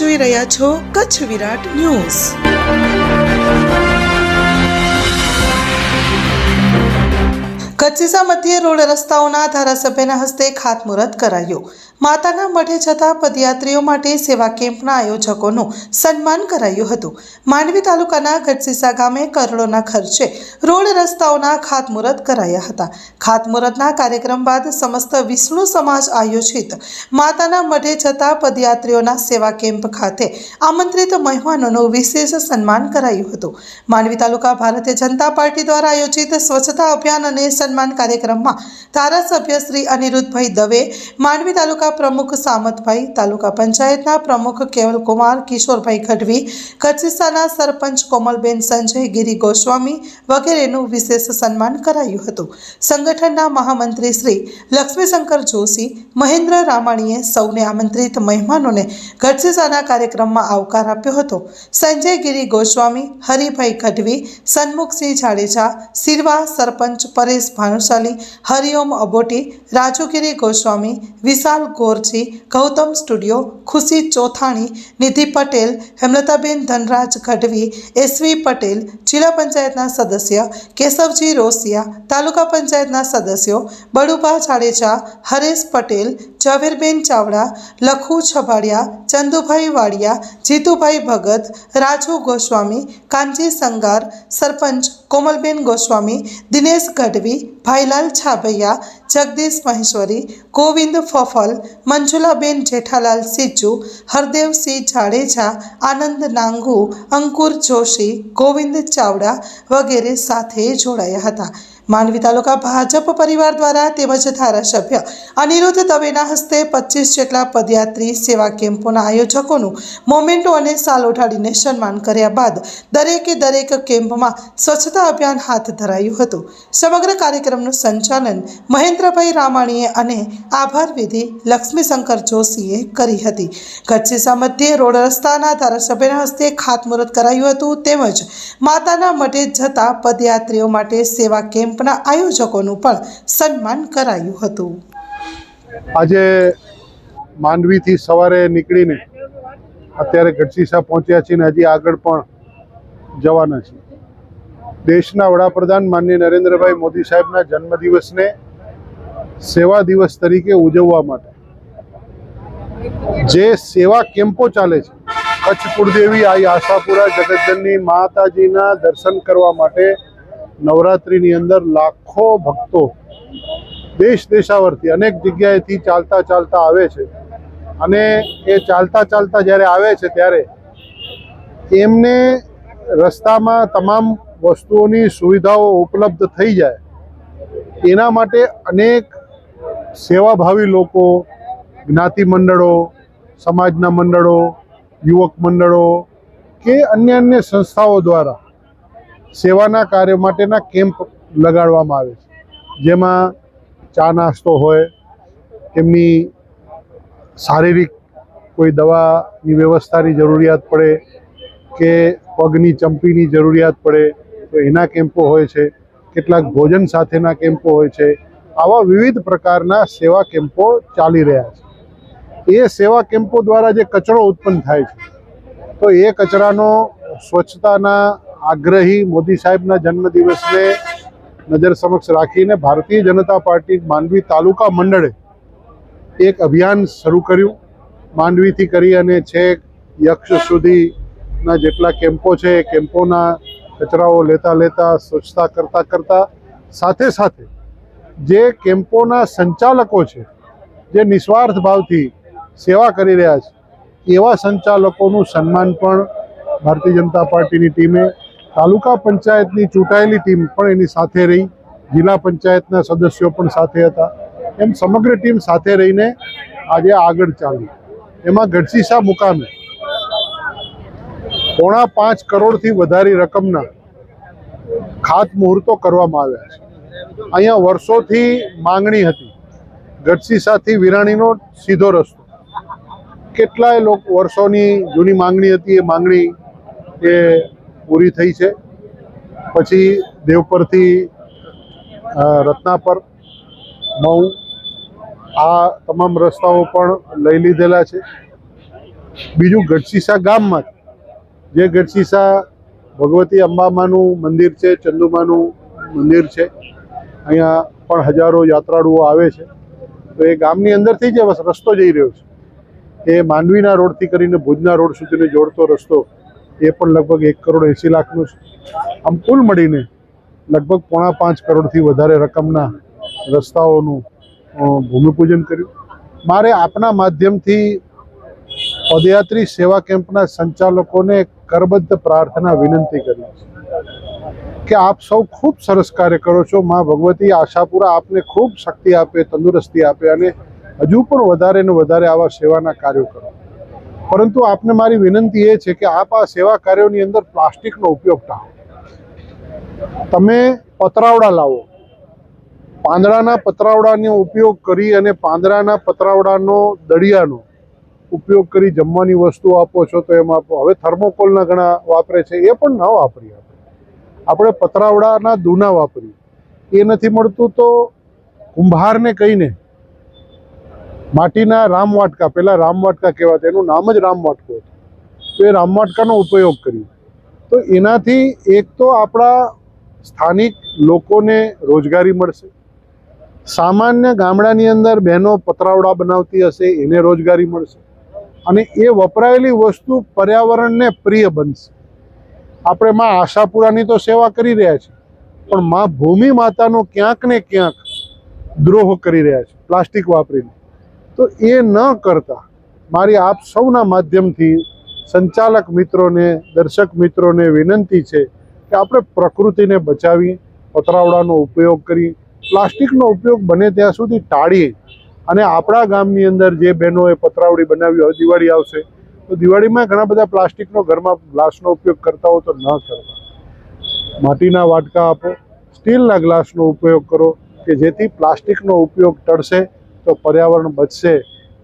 જોઈ રહ્યા છો કચ્છ વિરાટ ન્યૂઝ. કચ્છીસા મધ્યે રોડ રસ્તાઓના ધારાસભ્યના હસ્તે ખાતમુહૂર્ત કરાયું. માતાના મઢે જતા પદયાત્રીઓ માટે સેવા કેમ્પના આયોજકોનું સન્માન કરાયું હતું. માંડવી તાલુકાના ગઢસીસા ગામે કરોડોના ખર્ચે રોડ રસ્તાઓના ખાતમુહૂર્ત કરાયા હતા. ખાતમુહૂર્તના કાર્યક્રમ બાદ સમસ્ત વિષ્ણુ સમાજ આયોજિત માતાના મઢે જતા પદયાત્રીઓના સેવા કેમ્પ ખાતે આમંત્રિત મહેમાનોનું વિશેષ સન્માન કરાયું હતું. માંડવી તાલુકા ભારતીય જનતા પાર્ટી દ્વારા આયોજિત સ્વચ્છતા અભિયાન અને સન્માન કાર્યક્રમમાં ધારાસભ્ય શ્રી અનિરુદ્ધભાઈ દવે માંડવી તાલુકા પ્રમુખ સામતભાઈ તાલુકા પંચાયતના પ્રમુખ કેવલકુમાર કિશોરભાઈ ગઢવી કચ્છિસાના સરપંચ કોમલબેન સંજય ગોસ્વામી વગેરેનું વિશેષ સન્માન કરાયું હતું. સંગઠનના મહામંત્રી શ્રી લક્ષ્મીશંકર જોશી, મહેન્દ્ર રામાણીએ સૌને આમંત્રિત મહેમાનોને ગઢસીસાના કાર્યક્રમમાં આવકાર આપ્યો હતો. સંજય, ગિરી ગોસ્વામી, હરિભાઈ ગઢવી સન્મુખસિંહ જાડેજા, સિરવા સરપંચ પરેશ ભાનુશાલી, હરિઓમ અબોટી, રાજુગીરી ગોસ્વામી, વિશાલ ગોરજી ગૌતમ સ્ટુડિયો, ખુશી ચોથાણી, નિધિ પટેલ, હેમલતાબેન ધનરાજ ગઢવી એસવી પટેલ, જિલ્લા પંચાયતના સદસ્ય, કેશવજી રોસિયા, તાલુકા પંચાયતના સદસ્યો બડુભા જાડેજા, હરેશ પટેલ, ઝવેરબેન ચાવડા, લખુ છબાડિયા ચંદુભાઈ વાડિયા, જીતુભાઈ ભગત, રાજુ ગોસ્વામી, કાનજી સંગાર, સરપંચ કોમલબેન ગોસ્વામી, દિનેશ ગઢવી, ભાઈલાલ છાભૈયા, જગદીશ મહેશ્વરી, ગોવિંદ ફફલ, મંજુલાબેન જેઠાલાલ સિજ્જુ હરદેવસિંહ જાડેજા, આનંદ નાંગુ, અંકુર જોશી, ગોવિંદ ચાવડા વગેરે સાથે જોડાયા હતા. માંડવી તાલુકા ભાજપ પરિવાર દ્વારા તેમજ ધારાસભ્ય અનિરુદ્ધ દવેના હસ્તે પચીસ જેટલા પદયાત્રી સેવા કેમ્પોના આયોજકોનું મોમેન્ટો અને સાલ ઉઠાડીને સન્માન કર્યા બાદ દરેકે દરેક કેમ્પમાં સ્વચ્છતા અભિયાન હાથ ધરાયું હતું. સમગ્ર કાર્યક્રમનું સંચાલન મહેન્દ્રભાઈ રામાણીએ અને આભાર વિધિ લક્ષ્મીશંકર જોશીએ કરી હતી. ગઢસીસા મધ્યે રોડ રસ્તાના ધારાસભ્યના હસ્તે ખાતમુહૂર્ત કરાયું હતું તેમજ માતાના મઢે જતા પદયાત્રીઓ માટે સેવા કેમ્પના આયોજકોનું પણ સન્માન કરાયું હતું. આજે માંડવીથી સવારે નીકળીને અત્યારે ગઢસીસા પહોંચ્યા છીએ ને હજી આગળ પણ જવાના છીએ દેશના વડાપ્રધાન માનનીય નરેન્દ્રભાઈ મોદી સાહેબના જન્મદિવસને સેવા દિવસ તરીકે ઉજવવા માટે. જે સેવા કેમ્પો ચાલે છે, કચ્છ કુળદેવી આઈ આશાપુરા, જગતજનની માતાજીના દર્શન કરવા માટે નવરાત્રિની અંદર લાખો ભક્તો દેશ દેશાવરથી અનેક જગ્યાએથી ચાલતા ચાલતા આવે છે. અને એ ચાલતા ચાલતા જ્યારે આવે છે ત્યારે એમને રસ્તામાં તમામ વસ્તુઓની સુવિધાઓ ઉપલબ્ધ થઈ જાય. એના માટે અનેક સેવાભાવી લોકો, જ્ઞાતિ મંડળો, સમાજના મંડળો, યુવક મંડળો કે અન્ય અન્ય સંસ્થાઓ દ્વારા સેવાના કાર્ય માટેના કેમ્પ લગાડવામાં આવે છે. જેમાં ચા નાસ્તો હોય એમની શારીરિક કોઈ દવાની વ્યવસ્થાની જરૂરિયાત પડે કે પગની ચંપીની જરૂરિયાત પડે, તો એના કેમ્પો હોય છે, કેટલાક ભોજન સાથેના કેમ્પો હોય છે, આવા વિવિધ પ્રકારના સેવા કેમ્પો ચાલી રહ્યા છે. એ સેવા કેમ્પો દ્વારા જે કચરો ઉત્પન્ન થાય છે, તો એ કચરાનો સ્વચ્છતાના આગ્રહી મોદી સાહેબના જન્મદિવસને નજર સમક્ષ રાખીને ભારતીય જનતા પાર્ટી માંડવી તાલુકા મંડળે એક અભિયાન શરૂ કર્યું. માંડવીથી કરી અને છેક યક્ષ સુધીના જેટલા કેમ્પો છે એ કેમ્પોના કચરાઓ લેતા લેતા, સ્વચ્છતા કરતા કરતા, સાથે સાથે જે કેમ્પોના સંચાલકો છે, જે નિસ્વાર્થ ભાવથી સેવા કરી રહ્યા છે, એવા સંચાલકોનું સન્માન પણ ભારતીય જનતા પાર્ટીની ટીમે તાલુકા પંચાયતની ચૂંટાયેલી ટીમ પણ એની સાથે રહી. જિલ્લા પંચાયતના સદસ્યો પણ સાથે હતા. એમ સમગ્ર ટીમ સાથે રહીને આજે આગળ ચાલી. એમાં ગઢસીસા મુકામે પોણા પાંચ કરોડથી વધારી રકમના ખાત મુહૂર્તો કરવામાં આવ્યા છે. અહીંયા વર્ષોથી માંગણી હતી. ગઢસીસાથી વિરાણીનો સીધો રસ્તો. કેટલાય લોકો વર્ષોની જૂની માંગણી હતી. એ માંગણી એ પૂરી થઈ છે. પછી દેવપરથી રત્નાપર મઉ આ તમામ રસ્તાઓ પણ લઈ લીધેલા છે. બીજું ગઢસીસા ગામમાં જે ગઢસીસા ભગવતી અંબામાનું મંદિર છે, ચંદુમાનું મંદિર છે, અહીંયા પણ હજારો યાત્રાળુઓ આવે છે. તો એ ગામની અંદરથી જે રસ્તો જઈ રહ્યો છે. એ માંડવીના રોડથી કરીને ભુજના રોડ સુધીને જોડતો રસ્તો એ પણ લગભગ એક કરોડ એંસી લાખનું છે. આમ કુલ મળીને લગભગ પોણા પાંચ કરોડથી વધારે રકમના રસ્તાઓનું ભૂમિપૂજન કર્યું. મારે આપના માધ્યમથી પદયાત્રી સેવા કેમ્પના સંચાલકોને કરબદ્ધ પ્રાર્થના વિનંતી કરી કે આપ સૌ ખૂબ સરસ કાર્ય કરો છો. માં ભગવતી આશાપુરા આપને ખૂબ શક્તિ આપે, તંદુરસ્તી આપે અને હજુ પણ વધારે ને વધારે આવા સેવાના કાર્યો કરો. પરંતુ આપને મારી વિનંતી એ છે કે આપ આ સેવા કાર્યોની અંદર પ્લાસ્ટિકનો ઉપયોગ ટાળો. તમે પતરાવડા લાવો. પાંદડાના પતરાવડાનો ઉપયોગ કરી અને પાંદડાના પતરાવડાનો દળિયાનો ઉપયોગ કરી જમવાની વસ્તુ આપો છો તો એમાં આપો. હવે થર્મોકોલના ઘણા વાપરે છે, એ પણ ન વાપરીએ આપણે. આપણે પતરાવડાના દૂના વાપરીએ. એ નથી મળતું તો કુંભારને કહીને માટીના રામવાટકા, પહેલાં રામવાટકા કહેવાતા, એનું નામ જ રામવાટકો હતું. તો એ રામવાટકાનો ઉપયોગ કર્યો. તો એનાથી એક તો આપણા સ્થાનિક લોકોને રોજગારી મળશે. સામાન્ય ગામડાની અંદર બહેનો પતરાવડા બનાવતી હશે, એને રોજગારી મળશે. અને એ વપરાયેલી વસ્તુ પર્યાવરણને પ્રિય બનશે. આપણે માં આશાપુરાની તો સેવા કરી રહ્યા છીએ, પણ માં ભૂમિ માતાનો ક્યાંક ને ક્યાંક દ્રોહ કરી રહ્યા છે, પ્લાસ્ટિક વાપરીને. તો એ ન કરતા મારી આપ સૌના માધ્યમથી સંચાલક મિત્રોને, દર્શક મિત્રોને વિનંતી છે કે આપણે પ્રકૃતિને બચાવી, પતરાવડાનો ઉપયોગ કરી, પ્લાસ્ટિકનો ઉપયોગ બને ત્યાં સુધી ટાળીએ. અને આપણા ગામની અંદર જે બહેનોએ પતરાવડી બનાવી હોય દિવાળી આવશે, તો દિવાળીમાં ઘણા બધા પ્લાસ્ટિકનો ઘરમાં ગ્લાસનો ઉપયોગ કરતા હો તો ન કરવા માટીના વાટકા આપો, સ્ટીલના ગ્લાસનો ઉપયોગ કરો, કે જેથી પ્લાસ્ટિકનો ઉપયોગ ટળશે તો પર્યાવરણ બચશે.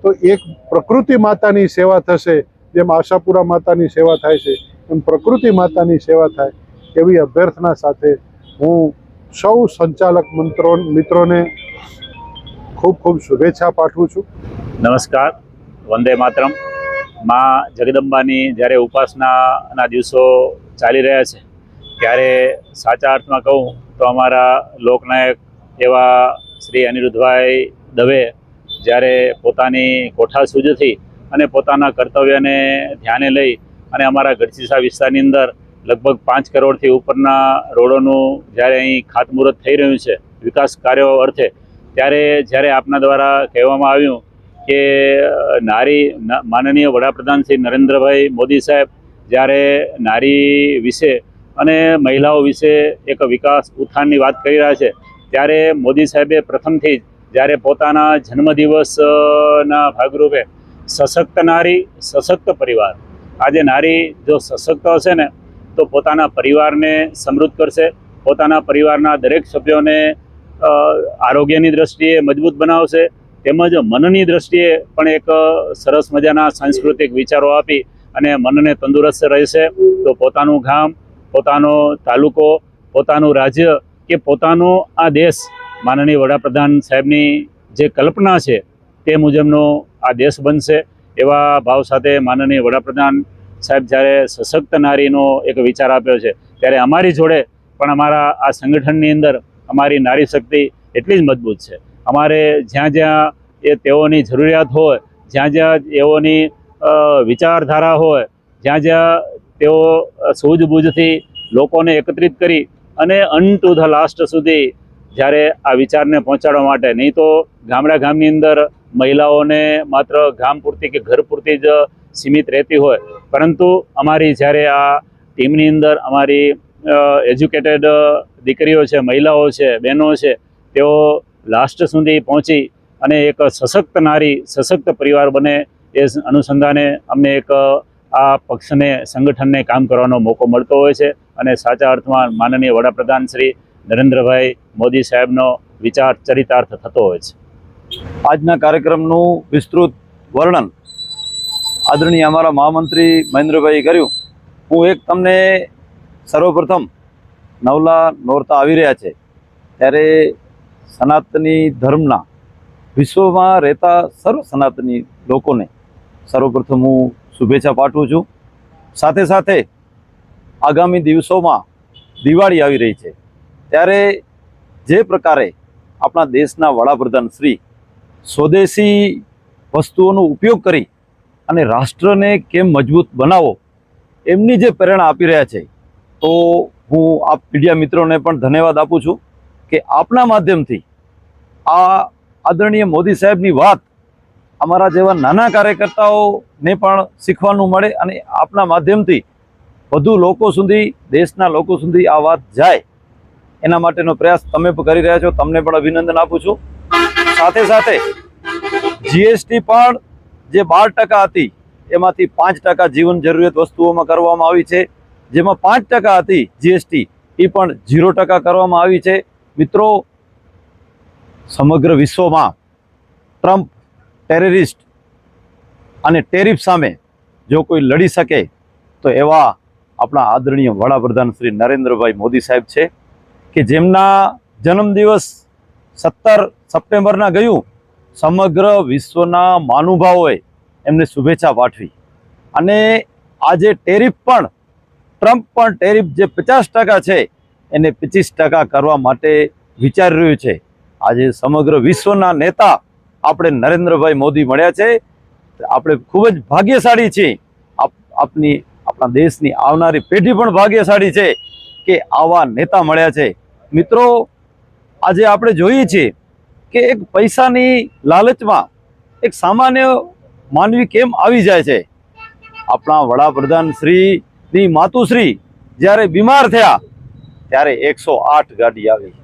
તો એક પ્રકૃતિ માતાની સેવા થશે, જેમ આશાપુરા માતાની સેવા થાય છે, એમ પ્રકૃતિ માતાની સેવા થાય એવી અભ્યર્થના સાથે હું સૌ સંચાલક મંત્રો, મિત્રોને ખૂબ ખૂબ શુભેચ્છા પાઠવું છું. નમસ્કાર. વંદે માતરમ. માં જગદંબાની જ્યારે ઉપાસનાના દિવસો ચાલી રહ્યા છે, ત્યારે સાચા અર્થમાં કહું તો અમારા લોકનાયક એવા શ્રી અનિરુદ્ધભાઈ દવે જ્યારે પોતાની કોઠા સૂજથી અને પોતાના કર્તવ્યને ધ્યાને લઈ અને અમારા ગઢસીસા વિસ્તારની અંદર લગભગ પાંચ કરોડથી ઉપરના રોડોનું જ્યારે અહીં ખાતમુહૂર્ત થઈ રહ્યું છે, વિકાસ કાર્યો અર્થે, ત્યારે જ્યારે આપના દ્વારા કહેવામાં આવ્યું કે નારી માનનીય વડાપ્રધાન શ્રી નરેન્દ્રભાઈ મોદી સાહેબ જ્યારે નારી વિશે અને મહિલાઓ વિશે એક વિકાસ ઉત્થાનની વાત કરી રહ્યા છે, ત્યારે મોદી સાહેબે પ્રથમથી જ જ્યારે પોતાના જન્મદિવસના ભાગરૂપે સશક્ત નારી, સશક્ત પરિવાર, આજે નારી જો સશક્ત હશે ને, તો પોતાના પરિવારને સમૃદ્ધ કરશે, પોતાના પરિવારના દરેક સભ્યોને આરોગ્યની દ્રષ્ટિએ મજબૂત બનાવશે, તેમજ મનની દ્રષ્ટિએ પણ એક સરસ મજાના સાંસ્કૃતિક વિચારો આપી અને મનને તંદુરસ્ત રહેશે, તો પોતાનું ગામ, પોતાનો તાલુકો, પોતાનું રાજ્ય કે પોતાનો આ દેશ માનનીય વડાપ્રધાન સાહેબની જે કલ્પના છે તે મુજબનો આ દેશ બનશે એવા ભાવ સાથે માનનીય વડાપ્રધાન સાહેબ જ્યારે સશક્ત નારીનો એક વિચાર આપ્યો છે, ત્યારે અમારી જોડે પણ અમારા આ સંગઠનની અંદર અમારી નારી શક્તિ એટલી જ મજબૂત છે. અમારે જ્યાં જ્યાં એ તેઓની જરૂરિયાત હોય, જ્યાં જ્યાં તેઓની વિચારધારા હોય, જ્યાં જ્યાં તેઓ સૂઝબૂઝથી લોકોને એકત્રિત કરી અને અન ટુ ધ લાસ્ટ સુધી જ્યારે આ વિચારને પહોંચાડવા માટે. નહીં તો ગામડા ગામની અંદર મહિલાઓને માત્ર ગામ પૂરતી કે ઘર પૂરતી જ સીમિત રહેતી હોય. પરંતુ અમારી જ્યારે આ ટીમની અંદર અમારી એજ્યુકેટેડ દીકરીઓ છે, મહિલાઓ છે, બહેનો છે, તેઓ લાસ્ટ સુધી પહોંચી અને એક સશક્ત નારી, સશક્ત પરિવાર બને એ અનુસંધાને અમને એક આ પક્ષને, સંગઠનને કામ કરવાનો મોકો મળતો હોય છે અને સાચા અર્થમાં માનનીય વડાપ્રધાન શ્રી નરેન્દ્રભાઈ મોદી સાહેબનો વિચાર ચરિતાર્થ થતો હોય છે. આજના કાર્યક્રમનું વિસ્તૃત વર્ણન આદરણીય અમારા મહામંત્રી મહેન્દ્રભાઈ કર્યું. હું એક તમને સર્વપ્રથમ નવલા નોરતા આવી રહ્યા છે. ત્યારે સનાતની ધર્મના વિશ્વમાં રહેતા સર્વ સનાતની લોકોને સર્વપ્રથમ હું શુભેચ્છા પાઠવું છું. સાથે સાથે આગામી દિવસોમાં દિવાળી આવી રહી છે. ત્યારે જે પ્રકારે આપણા દેશના વડાપ્રધાન શ્રી સ્વદેશી વસ્તુઓનો ઉપયોગ કરી અને રાષ્ટ્રને કેમ મજબૂત બનાવો, એમની જે પ્રેરણા આપી રહ્યા છે, તો હું આપ મીડિયા મિત્રોને પણ ધન્યવાદ આપું છું કે આપના માધ્યમથી આ આદરણીય મોદી સાહેબની વાત અમારા જેવા નાના કાર્યકર્તાઓને પણ શીખવાનું મળે અને આપના માધ્યમથી વધુ લોકો સુધી, દેશના લોકો સુધી આ વાત જાય. એના માટેનો પ્રયાસ તમે કરી રહ્યા છો. તમને પણ અભિનંદન આપું છું. સાથે સાથે જીએસટી પણ જે બાર હતી, એમાંથી પાંચ જીવન જરૂરિયાત વસ્તુઓમાં કરવામાં આવી છે. જેમાં પાંચ હતી જીએસટી એ પણ ઝીરો કરવામાં આવી છે. મિત્રો, સમગ્ર વિશ્વમાં ટ્રમ્પ ટેરરિસ્ટ અને ટેરિફ સામે જો કોઈ લડી શકે, તો એવા આપણા આદરણીય વડાપ્રધાન શ્રી નરેન્દ્રભાઈ મોદી સાહેબ છે. કે જેમના જન્મદિવસ સત્તર સપ્ટેમ્બરના ગયું, સમગ્ર વિશ્વના મહાનુભાવોએ એમને શુભેચ્છા પાઠવી. અને આજે ટેરિફ પણ, ટ્રમ્પ પણ ટેરિફ જે પચાસ ટકા છે, એને પચીસ ટકા કરવા માટે વિચારી રહ્યું છે. આજે સમગ્ર વિશ્વના નેતા આપણે નરેન્દ્રભાઈ મોદી મળ્યા છે. આપણે ખૂબ જ ભાગ્યશાળી છીએ. આપ આપની આપણા દેશની આવનારી પેઢી પણ ભાગ્યશાળી છે. કે આવા નેતા મળ્યા છે. મિત્રો, આજે આપણે જોઈએ છીએ કે એક પૈસાની લાલચમાં એક સામાન્ય માનવી કેમ આવી જાય છે? આપણા વડાપ્રધાન શ્રીની માતુશ્રી જ્યારે બીમાર થયા, ત્યારે એકસો આઠ ગાડી આવી.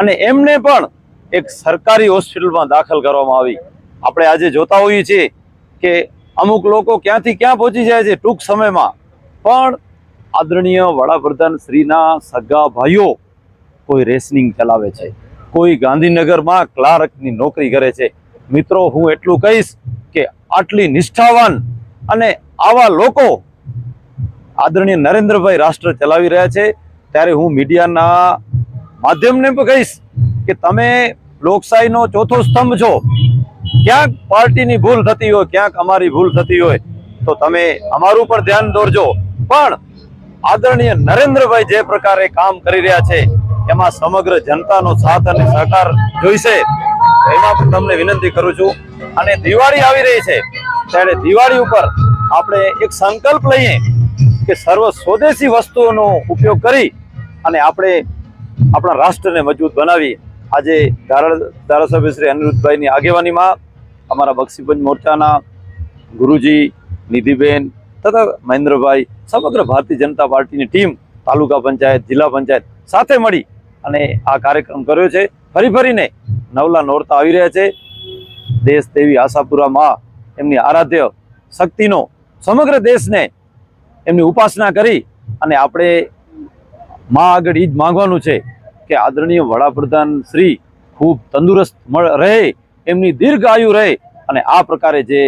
અને એમને પણ એક સરકારી હોસ્પિટલમાં દાખલ કરવામાં આવી. આપણે આજે જોતા હોઈએ છીએ કે અમુક લોકો ક્યાંથી ક્યાં પહોંચી જાય છે ટૂંક સમયમાં. પણ આદરણીય વડાપ્રધાન શ્રીના સગા ભાઈઓ કોઈ રેસનિંગ ચલાવે છે, કોઈ ગાંધીનગરમાં ક્લાર્કની નોકરી કરે છે. મિત્રો, હું એટલું કહીશ કે આટલી નિષ્ઠાવાન અને આવા લોકો આદરણીય નરેન્દ્રભાઈ રાષ્ટ્ર ચલાવી રહ્યા છે. ત્યારે હું મીડિયાના માધ્યમને પણ કહીશ કે તમે લોકશાહીનો ચોથો સ્તંભ છો. ક્યાંક પાર્ટીની ભૂલ થતી હોય, ક્યાંક અમારી ભૂલ થતી હોય, તો તમે અમારું પણ ધ્યાન દોરજો. પણ આદરણીય નરેન્દ્રભાઈ જે પ્રકારે કામ કરી રહ્યા છે, એમાં સમગ્ર જનતાનો સાથ અને સહકાર જોઈશે. એમાં પણ તમને વિનંતી કરું છું. અને દિવાળી આવી રહી છે, ત્યારે દિવાળી ઉપર આપણે એક સંકલ્પ લઈએ કે સર્વ સ્વદેશી વસ્તુઓનો ઉપયોગ કરી અને આપણે આપણા રાષ્ટ્રને મજબૂત બનાવી આજે ધારા, ધારાસભ્ય શ્રી અનિરુદ્ધભાઈની આગેવાનીમાં અમારા બક્ષીપંચ મોરચાના ગુરુજી, નિધિબેન તથા મહેન્દ્રભાઈ સમગ્ર ભારતીય જનતા પાર્ટીની ટીમ, તાલુકા પંચાયત, જિલ્લા પંચાયત સાથે મળી અને આ કાર્યક્રમ કર્યો છે. ફરી ફરીને નવલા નોરતા આવી રહ્યા છે. દેશ દેવી આશાપુરા માં એમની આરાધ્ય શક્તિનો સમગ્ર દેશને એમની ઉપાસના કરી અને આપણે માં આગળ એ જ માંગવાનું છે કે આદરણીય વડાપ્રધાન શ્રી ખૂબ તંદુરસ્ત રહે, એમની દીર્ઘ આયુ રહે અને આ પ્રકારે જે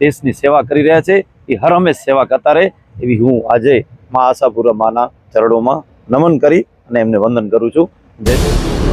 દેશની સેવા કરી રહ્યા છે એ હર હંમેશ સેવા કરતા રહે એવી હું આજે મા આશાપુરા માના ચરણોમાં નમન કરી અને એમને વંદન કરું છું જય.